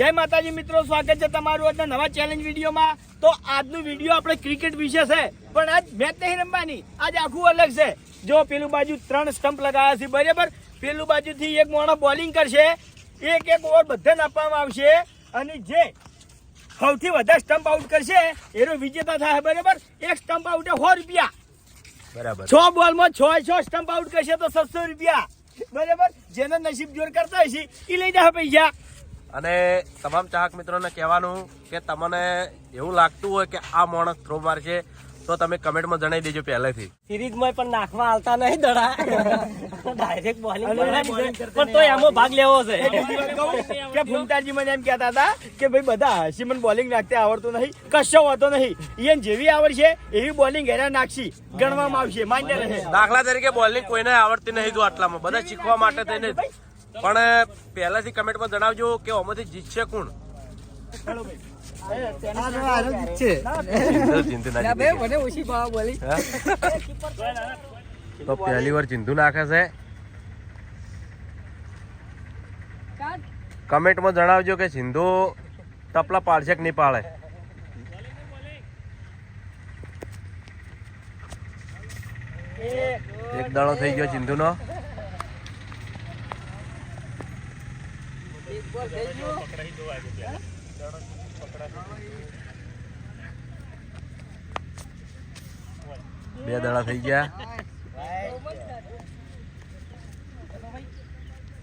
જય માતાજી મિત્રો સ્વાગત છે તમારું આજના નવા ચેલેન્જ વિડીયોમાં. તો આજનું વીડિયો આપણે ક્રિકેટ વિશે છે પણ આજ મેચ નહીં રમવાની આજ આખું અલગ છે. જો પેલું બાજુ ત્રણ સ્ટમ્પ લગાવ્યા છે બરાબર? પેલું બાજુથી એક મોણો બોલિંગ કરશે એક એક ઓવર બધાને આપવામાં આવશે અને જે સૌથી વધારે સ્ટમ્પ આઉટ કરશે એનો વિજેતા થાય બરાબર? એક સ્ટમ્પ આઉટ સો રૂપિયા. બરાબર. છ બોલમાં છ છ સ્ટમ્પ આઉટ કરશે તો સત્સો રૂપિયા. બરાબર? જેનો નસીબ જોર કરતા હશે એ લઈ જાય પૈસા. અને તમામ ચાહક મિત્રોને કહેવાનું કે તમને એવું લાગતું હોય કે આ માણસ થ્રો મારશે તો તમે કમેન્ટમાં જણાવી દેજો પહેલેથી. સિરીઝમાં પણ નાખવા આવતા નહીં દડા ડાયરેક્ટ બોલિંગ પણ તો એમાં ભાગ લેવો છે. કે ભૂમતાજી મને એમ કહેતા હતા કે ભાઈ બધા હસી મને બોલિંગ નાખતે આવડતું નહીં. કશો હોતો નહીં. એને જેવી આવડશે એવી બોલિંગ એના નાખશી. ગણવામાં આવશે. માન્ય રહે. દાખલા તરીકે બોલિંગ કોઈને આવડતી નહીં જો આટલામાં. બધા શીખવા માટે થઈને. પણ પહેલાથી કમેન્ટમાં જણાવજો કે આમાંથી જીતશે કોણ? ના? તો પહેલી વાર ચિંતુ નાખે છે. કમેન્ટમાં જણાવજો કે સિંધુ તપલા પાડશે કે નહીં પાડે? એક દાણો થઈ ગયો બે દાડા થઈ ગયા.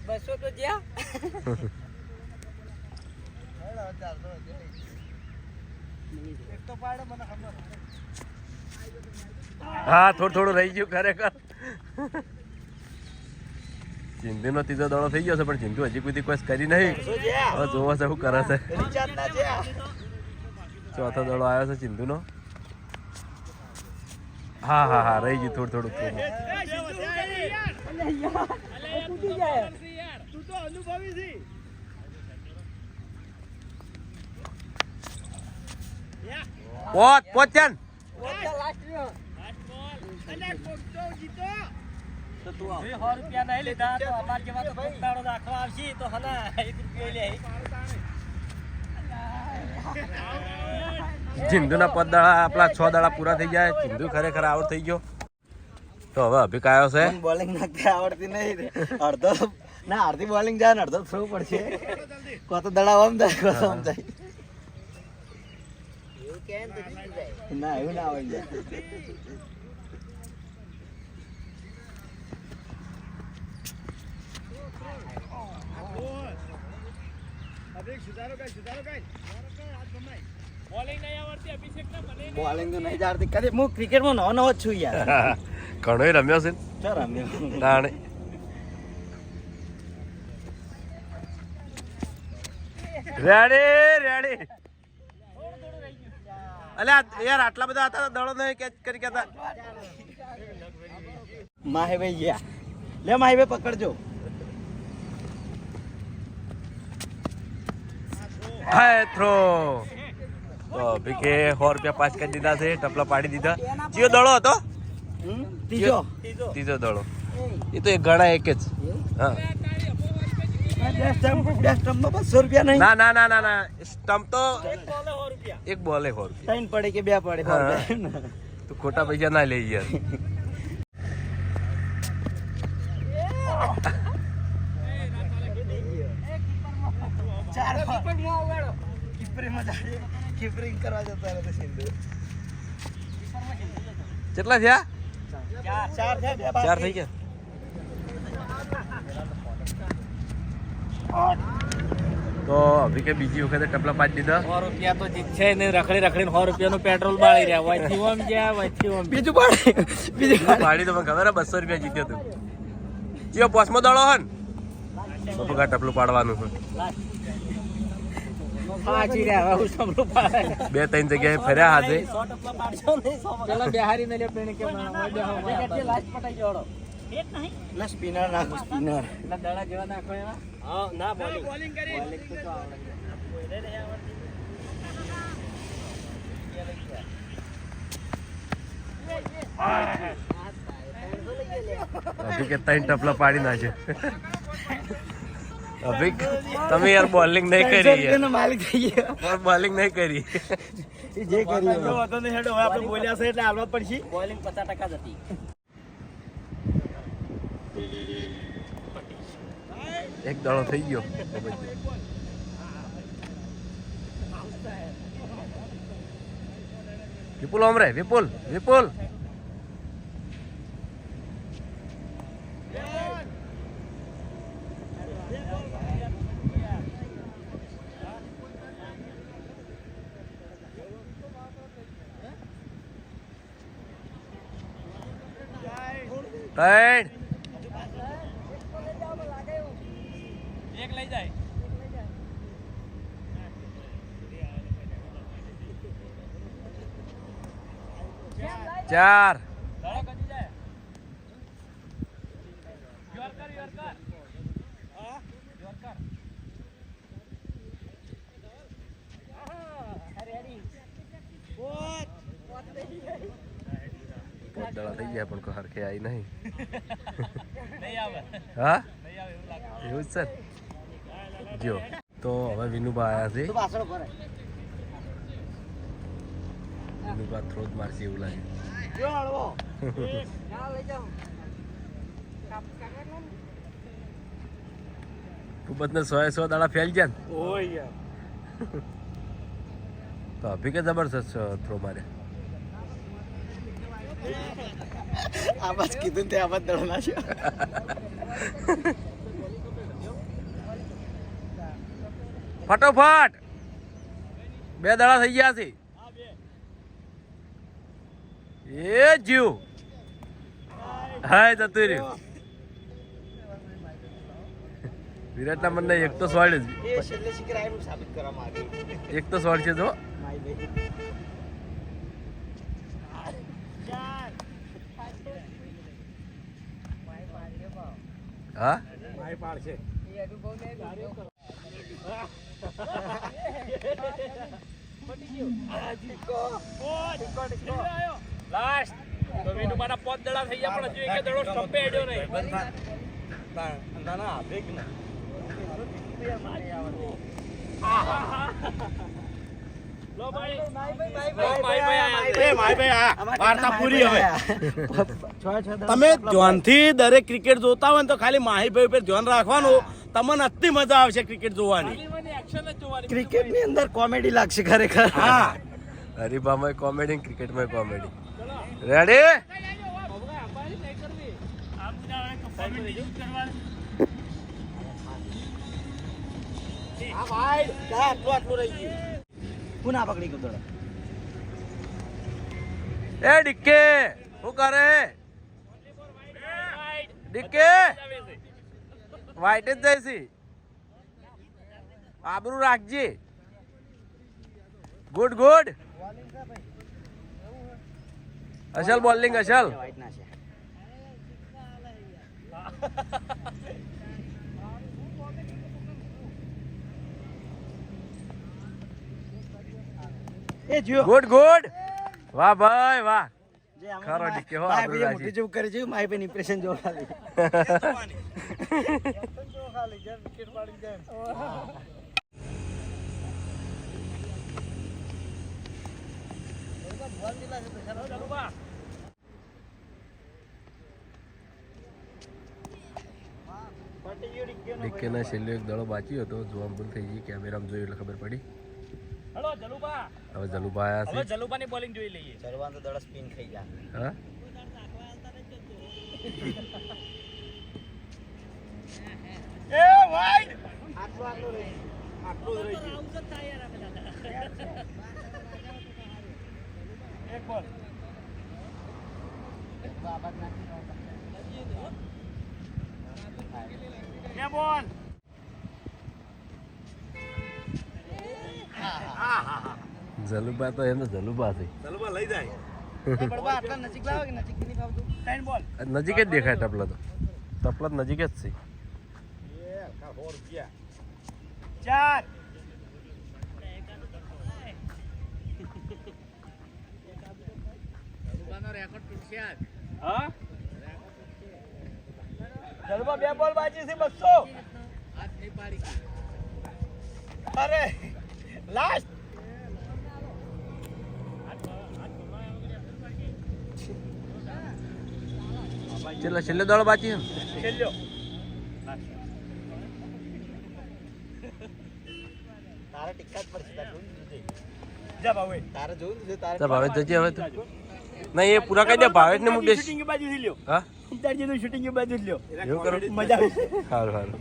બસો તો જ્યાં હા થોડું થોડું રહી ગયું ખરેખર. ચિંતુ નો ત્રીજો દાડો થઈ ગયો છે પણ ચિંતુ હજી કોઈ કોઈ કરી નહીં હવે જોવો છે શું કરે છે ચોથો દાડો આવ્યો છે ચિંતુ નો હા હા હા રહી ગયું થોડું થોડું થોડું તું તો અનુભવી રૂપિયા નહીં લીધા તો અમાર જેવા તો ભૂખતાળો રાખવા આવશે તો હના એક રૂપિયો લે. ચિંધુના પદ દાડા આપણા છ દાડા પૂરા થઈ જાય. ચિંધુ ખરેખર આવડ થઈ ગયો. તો હવે અભિક આવ્યો છે. બોલિંગ નાખતા આવડતી નહીં. અડધો ના અડધી બોલિંગ જાય ને અડધો થ્રો પડશે. કોતો દડા આમ જાય કોતો આમ જાય. ના એવું ના હોય. જાય બોલિંગ તો નહીં જાડતી કદી હું ક્રિકેટમાં નવો નવો છું યાર. ઘણો રમ્યો છે ચો રમ્યો? તાણે. રેડી રેડી અલ્યા યાર આટલા બધા હતા દડો નહીં કેચ કરી કેતા. માહે ભાઈ ગયા. લે માહે ભાઈ પકડજો. હાય થ્રો તો ભીકે સો રૂપિયા પાસ કરી દીધા છે ટપલા પાડી દીધા. ચિયો દડો હતો? ત્રીજો. ત્રીજો દડો. એ તો એક ગણા એક જ. હા. ના ના ના ના ના. સ્ટમ્પ તો એક બોલે સો રૂપિયા. પડે કે બે પડે. તું ખોટા પૈસા ના લઈ યાર કીપરીમાં જાય. કીપરિંગ કરવા જતા રહે સિંધુ. કેટલા થયા? ચાર. થઈ ગયા. તો અભી કે બીજી વખતે ટપલા પાંચ દીધા. સો રૂપિયા તો જીતશે ને રખડી રખડીને સો રૂપિયાનું પેટ્રોલ બાળી રહ્યા. વચ્ચે ઓમ ગયા વચ્ચે ઓમ બીજું પાડે બીજું પાડી. તો ખબર બસો રૂપિયા જીત્યો તું. ચિયો પોસમો દડો હન. બપકા ટપલું પાડવાનું છે પાછી રહ્યા હવે હું સમરું પાડે બે ત્રણ જગ્યાએ ફર્યા હાજે. સો ટપલા પાડશો નહીં સો પેલા બેહારી ને લે પેણે કેમ લાસ્ટ પટાઈ જોડો ના સ્પિનર નાખો સ્પિનર. એટલે દડા જેવા નાખો એવા. હા ના બોલિંગ. બોલિંગ કરી બોલિંગ તો આવડે અભી કે ત્રણ ટપલા પાડી નાખે. અભી તમે યાર બોલિંગ નહીં કરી યાર. માલિક થઈ ગયો. બોલિંગ નહીં કરી. જે કરી વાંધો નહીં હેડો હવે આપણે બોલ્યા છે એટલે હાલવા પડશે. બોલિંગ પચાસ ટકા જ હતી. એક દાડો થઈ ગયો. વિપુલ ઓમરે વિપુલ વિપુલ. ત્રણ એક લઈ જાય. ચાર. દાડા થઈ ગયા પણ હરખે આવી નહીં. નહીં હા? એવું જ સર જો તો હવે વિનુભા આવ્યા છે. વિનુભા થ્રો જ મારશે એવું લાગે. જો ને સો એ સો દાડા ફેલ ગયા ને? ઓય યાર. તો અભી કે થ્રો મારે આ બસ કીધું તે આવાજ દળના છે. ફટોફટ. બે દાડા થઈ ગયા છે. એ જીવ. હાય જતું રહ્યું વિરાટના મને એક તો સ્વાડ જ. એક તો સ્વાડ છે જો માય ભાઈ હા? લાસ્ટ તો વિનુમાના પોત દડા થઈ ગયા પણ હજુ એક દડો સ્ટમ્પે નહીં. ના ના ભેગ ના તમે ધ્યાનથી દરેક ક્રિકેટ જોતા હોય ને તો ખાલી માહીભાઈ ઉપર ધ્યાન રાખવાનું. તમને અતિ મજા આવશે ક્રિકેટ જોવાની. ક્રિકેટની અંદર કોમેડી લાગશે ખરેખર. હા. હરીફામાં કોમેડી ક્રિકેટમાં કોમેડી. રેડી હા ભાઈ આટલું આટલું રહી ગયું? પુના પકડી ગયો દોડો એ ડિક્કે શું કરે? ડિક્કે વાઈટ જ છે આબરું રાખજે. Good good. અસલ બોલિંગ અસલ વાઈટ ના છે એ જો ગુડ ગુડ. વાહ ભાઈ વાહ. જે ખરો ડીકે હો, માય આબરૂ મોટી જેવું કરે છે માય ભાઈ ઇમ્પ્રેશન જો ખાલી ડિક્કે ના છેલ્લો એક દડો બાકી હતો જોવા ભૂલ થઈ ગઈ કેમેરામાં જોયું એટલે ખબર પડી. હલો જલુબા. હવે જલુબા આયા છે. હવે જલુબાની બોલિંગ જોઈ લઈએ. ચરવાન તો દડા સ્પિન ખાઈ જાય હા? એ વાઈડ આટલો આટલો રહી. આટલો એક બોલ બે બોલ જલુભા તો એનો એક બોલ. ચલો નાખી દો બળવા આટલા નજીક તો એનો જલુબા છે. જલુબા લઈ જાય. નજીક જ દેખાય ટપલા તો. ટપલા નજીક જ છે. ચાર. હા? બે બોલ બાજી છે બસો. અરે. લાસ્ટ છેલ્લો છેલ્લો દોડો બાકી છેલ્લો. તારે જ પડશે જોયું જા ભાવે. તારે જોયું છે, તારે તો ભાવેશ જજે હવે તો. નહીં એ પૂરા કરી દે ભાવેશ ને મૂકીશ શૂટિંગ બાજુથી લ્યો. હા? ઉતારજી શૂટિંગ બાજુ લ્યો. એવું કરો? મજા આવે સારું સારું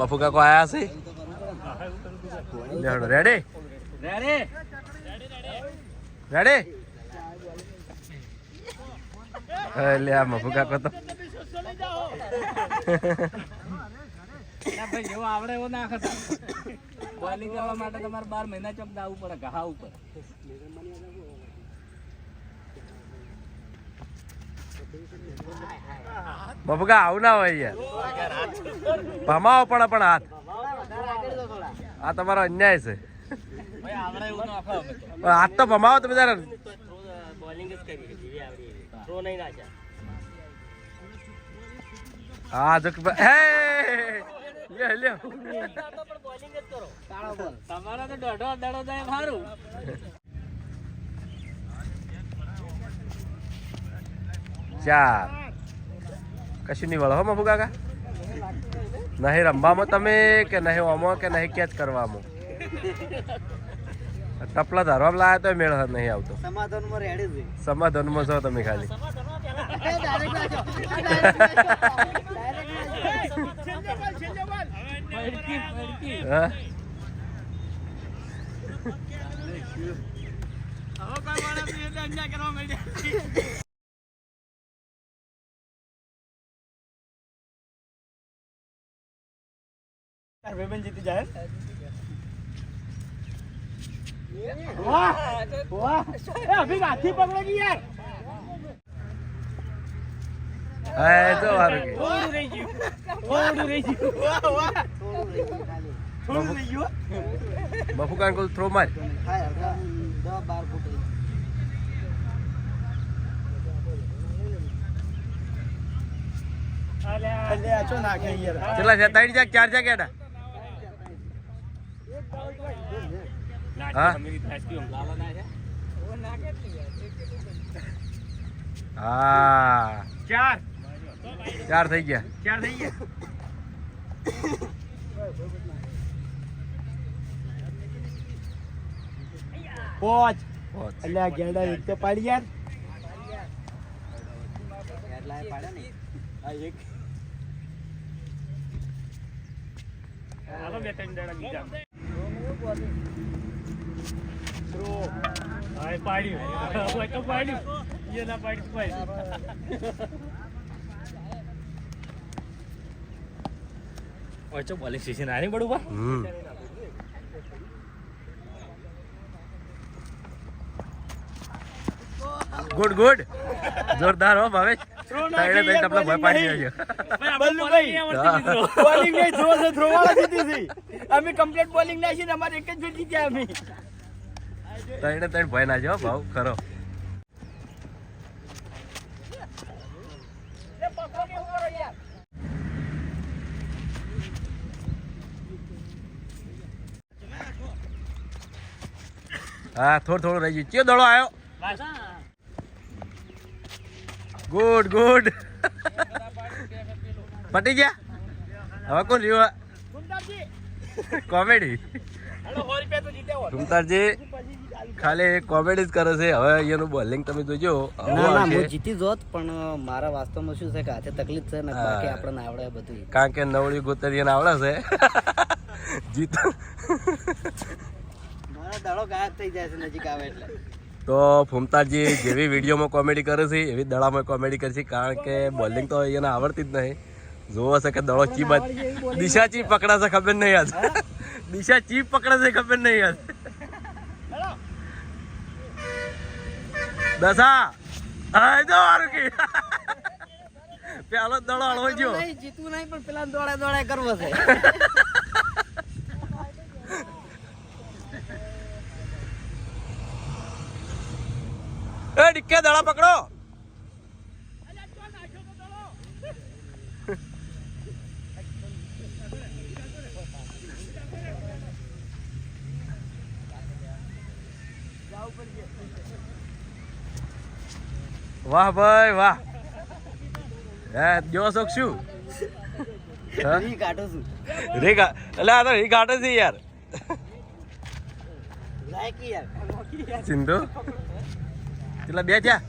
મફુકા કો આયા છે લેવડો. રેડી રેડી રેડી હા, લે આ મફુ કાકો તો. ભાઈ જેવો આવડે એવો ના ખતા. બોલિંગ કરવા માટે તમારે બાર મહિના ચોક દાવું પડે ઘા ઉપર. કા આવું ના હોય યાર. ભમાવો પડે પણ હાથ. આ તમારો અન્યાય છે. હાથ તો ભમાવો તમે તારે હા જો હે! લ્યો લ્યો તમારા તો દોઢો દડો જાય સારું ચાર. કશું નહીં વળો હો મફુ કાકા? નહીં રમવામાં તમે કે નહીં ઓમો કે નહીં કેચ કરવામાં? ટપલા ધરવામાં લાયા તો મેળ નહીં આવતો. સમાધાનમાં રેડી છે સમાધાનમાં છો તમે ખાલી. હા? ભાઈબંધ જીતી જાય વાહ વાહ. એ અભી હાથી પકડો યાર? હા તો સારું કે. થોડું રહી ગયું. થોડું રહી ગયું. વાહ વાહ. થોડું રહી ગયું બફુ કાંકુલ થ્રો માર. ફૂટ કેટલા છે ત્રણ જાગ ચાર જાગ એડા હા? હા. ચાર. ચાર થઈ ગયા. ચાર થઈ ગયા. પોચ. પાંચ. એટલે આ ગેડા એક તો પાડી યાર. એટલા પાડ્યા ને. આ એક. બે ત્રણ દાડા બીજા. થ્રો પાડ્યું હવે તો પાડ્યું એ ના પાડ્યું પાડ્યું ઓય ચો બોલિંગ સ્ટેશન આની બડું હમ ગુડ ગુડ જોરદાર હો ભાવે તાઈ ભય પાડી બોલિંગ નહીં થ્રો છે થ્રો વાળા જીતી હતી અમે કમ્પ્લીટ બોલિંગ નાખી ને અમારે એક જ જીત્યા અમે. તાઈડે તાઈ ભય ના જો ભાવ ખરો. હા થોડું થોડું રહી ગયું. ચિયો દડો આવ્યો ગુડ ગુડ. પટી ગયા? હવે કોણ રહ્યું કોમેડી. હેલો ખાલી કોમેડી જ કરે છે. હવે અહીંયાનું બોલિંગ તમે જોજો. ના ના હું જીતી જોત પણ મારા વાસ્તવમાં શું છે કે હાથે તકલીફ છે ને. બાકી આપણને આવડે બધું. કારણ કે નવળી ગોતરીયાને આવડે છે. જીત મારો દાડો ગાયબ થઈ જાય છે નજીક આવે એટલે. તો ફૂમતાજી જેવી વિડીયોમાં કોમેડી કરે છે એવી દડામાં કોમેડી કરે છે કારણ કે બોલિંગ તો એને આવડતી જ નહીં. જોવો છે કે દડો ચી બાજ દિશા ચી પકડાશે ખબર નહીં યાદ દિશા ચી પકડાશે ખબર નહીં યાદ દસા. આય તો આરકી પેલો દડો હળવો જો નહીં જીતવું નહીં પણ પેલા દોડે દોડે કરવો છે. એ ડિક્કે દડા પકડો. ઉપર વાહ ભાઈ વાહ. હે જો શોખ શું? હા? ઈ છું. રી એટલે આ તો રી કાઢો છે યાર. લાયકી યાર. સિંધુ? કેટલા બે થયા?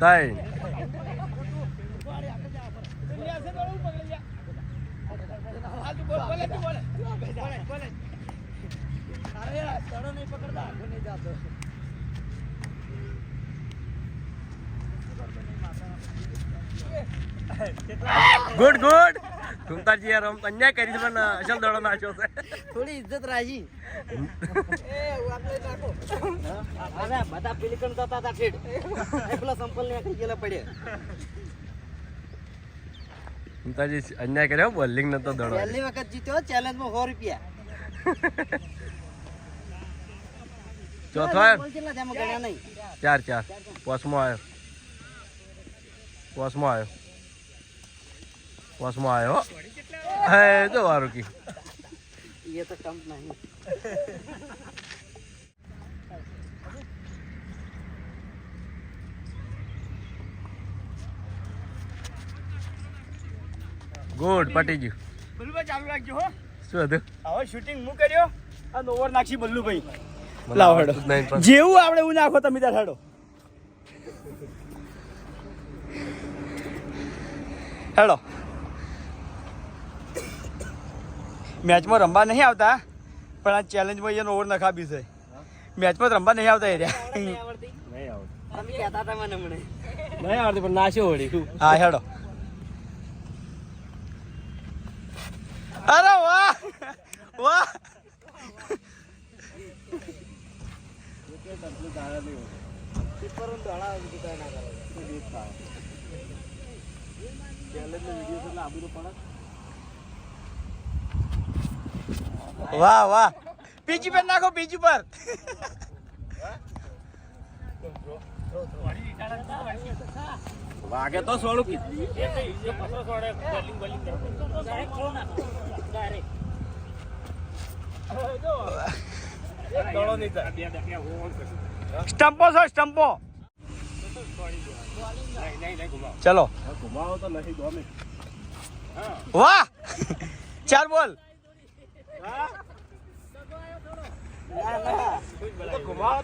ત્રણ ગુડ ગુડ. કુંતાજી યાર આમ અન્યાય કરી છે પણ અસલ દડો નાખ્યો છે. થોડી ઇજ્જત રાજી અરે બધા પેલિકન થતા હતા ઠેઠ. એ સંપલ ને આખી ગયેલા પડે કુંતાજી અન્યાય કર્યો બોલિંગ નતો દડો. પહેલી વખત જીત્યો ચેલેન્જમાં 100 રૂપિયા. ચોથો આવ્યો બોલ કેટલા છે? એમાં ગણ્યા નહીં ચાર ચાર પોસમો આવ્યો પોસમો આવ્યો પોસમો આવ્યો હે જો વારું કી ये तो कम नहीं ગુડ પટી ગયું બલ્લુભાઈ ચાલુ રાખજો હો શું હતું હવે શૂટિંગ હું કર્યો અને ઓવર નાખી બલ્લુભાઈ મને લાવો હેડો. જેવું આપણે એવું નાખો તમે ત્યાં હેડો. હેડો. મેચમાં રમવા નહીં આવતા પણ આ ચેલેન્જમાં એનો ઓવર નખાબી છે. મેચમાં રમવા નહીં આવતા એરિયા હા હેડો. અરે વાહ! વાહ! હતા મને મને નહીં આવડતી પણ નાશ્યો વળી હા હેડો અરે વાહ વાહ. પેપરનું દોડા બીજું કઈ ના વાહ વાહ બીજી પર નાખો, બીજી પર. વાગે તો સોળું સ્ટમ્પો છો, સ્ટમ્પો. ચલો. વાહ! ચાર બોલ.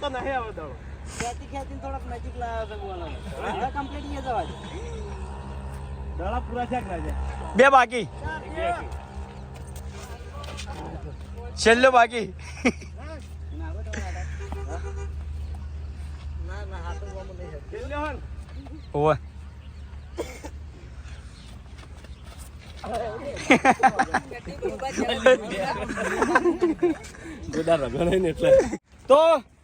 તો નહીં આવે દડો ખેંચી ખેંચીને થોડોક નજીક લાવ્યો છે કમ્પ્લીટ ગયો જવા દડા પૂરા છે બે બાકી. છેલ્લો બાકી. એટલે. તો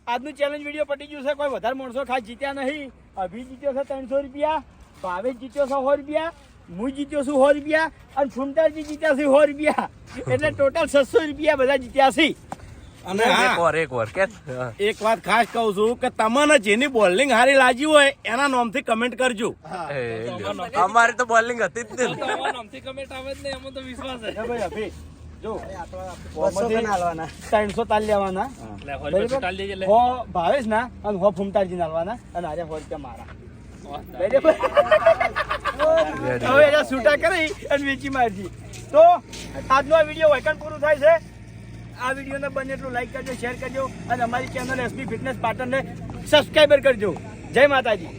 આજનું ચેલેન્જ વીડિયો પટી ગયું છે. કોઈ વધારે માણસો ખાસ જીત્યા નહીં. અભી જીત્યો છે ત્રણસો રૂપિયા, ભાવેશ જીત્યો છે સો રૂપિયા, હું જીત્યો છું સો રૂપિયા, અને સુંદરજી જીત્યા છે સો રૂપિયા. એટલે ટોટલ છસો રૂપિયા બધા જીત્યા છે. અને એકવાર હા. વાર એક વાર કે? એક વાત ખાસ કહું છું કે તમને જેની બોલિંગ હારી લાગી હોય એના નામથી કમેન્ટ કરજો. અમારી તો બોલિંગ હતી જ નહીં કમેન્ટ આવે જ નહીં એમાં તો વિશ્વાસ છે ભાઈ અભી ત્રણસો તાલ લેવાના. હો. ભાવેશ ના અને હો ફૂમતાજી નાલવાના અને આજે સો રૂપિયા મારા. હવે છૂટા કરી અને વેચી મારજી. તો આજનો આ વીડિયો વૈકન પૂરું થાય છે. આ વિડીયોને બને એટલું લાઈક કરજો શેર કરજો અને અમારી ચેનલ એસબી ફિટનેસ પાટણને સબસ્ક્રાઈબર કરજો. જય માતાજી.